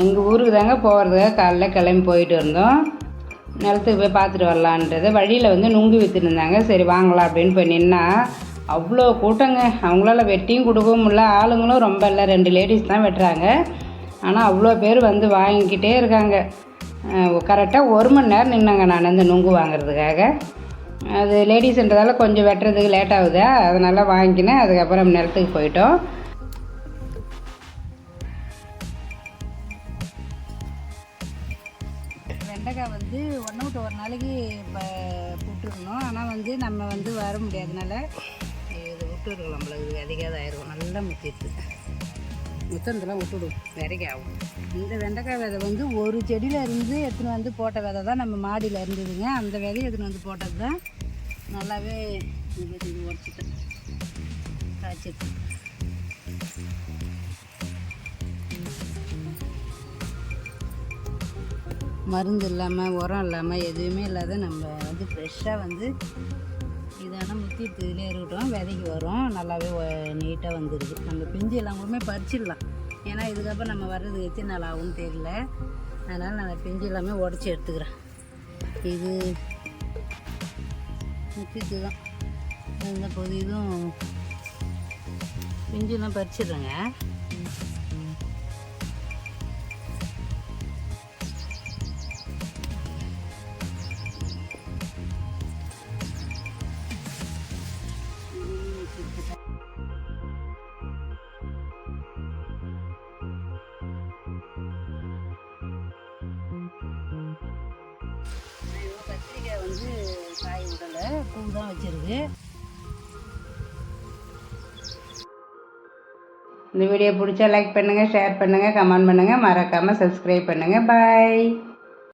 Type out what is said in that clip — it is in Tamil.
எங்கள் ஊருக்கு தாங்க போகிறதுக்காக காலைல கிளம்பி போயிட்டு இருந்தோம் நிலத்துக்கு போய் பார்த்துட்டு வரலான்றது. வழியில் வந்து நுங்கு விற்றுருந்தாங்க இருந்தாங்க. சரி வாங்கலாம் அப்படின்னு போய் நின்னா அவ்வளோ கூட்டங்க. அவங்களால வெட்டியும் கொடுக்கவும் முடியல. ஆளுங்களும் ரொம்ப இல்லை. ரெண்டு லேடிஸ் தான் வெட்டுறாங்க. ஆனால் அவ்வளோ பேர் வந்து வாங்கிக்கிட்டே இருக்காங்க. கரெக்டாக ஒரு மணி நேரம் நின்னாங்க நான் அந்த நுங்கு வாங்குறதுக்காக. அது லேடிஸ்ன்றதால கொஞ்சம் வெட்டுறதுக்கு லேட் ஆகுதா? அதனால் வாங்கிக்கினேன் அதுக்கப்புறம் நிலத்துக்கு போயிட்டோம். வெண்டைக்காய் வந்து ஒன்று விட்டு ஒரு நாளைக்கு விட்டுருக்கணும் ஆனால் வந்து நம்ம வந்து வர முடியாதனால இது விட்டுருக்கலாம் நம்மளுக்கு அதிகாத ஆயிரும் நல்லா முத்திடுது முத்தந்தெல்லாம் விட்டுடும் விதைக்கு ஆகும். இந்த வெண்டைக்காய் விதை வந்து ஒரு செடியில் இருந்து எடுத்துன்னு வந்து போட்ட விதை தான் நம்ம மாடியில் இருந்ததுங்க. அந்த விதையை எடுத்துன்னு வந்து போட்டது தான் நல்லாவே உடச்சிட்டேன் காய்ச்சிட்டு. மருந்து இல்லாமல் உரம் இல்லாமல் எதுவுமே இல்லாத நம்ம வந்து ஃப்ரெஷ்ஷாக வந்து இதான முத்திட்டுலேயே இருக்கட்டும் விதைக்கு வரும். நல்லாவே நீட்டாக வந்துடுது நம்ம பிஞ்சு எல்லாம் கூடமே பறிச்சிடலாம். ஏன்னா இதுக்கப்புறம் நம்ம வர்றது எத்தனை நாள் ஆகும்னு தெரியல. அதனால் நான் பிஞ்சு எல்லாமே உடச்சி எடுத்துக்கிறேன். இது முத்திட்டு தான். இந்த பொது இதுவும் பிஞ்சுலாம் பறிச்சிடுறேங்க. வந்து காய் விடலை பூ தான் வச்சிருக்கு. இந்த வீடியோ பிடிச்சா லைக் பண்ணுங்கள் ஷேர் பண்ணுங்கள் கமெண்ட் பண்ணுங்கள் மறக்காமல் சப்ஸ்கிரைப் பண்ணுங்கள் பாய்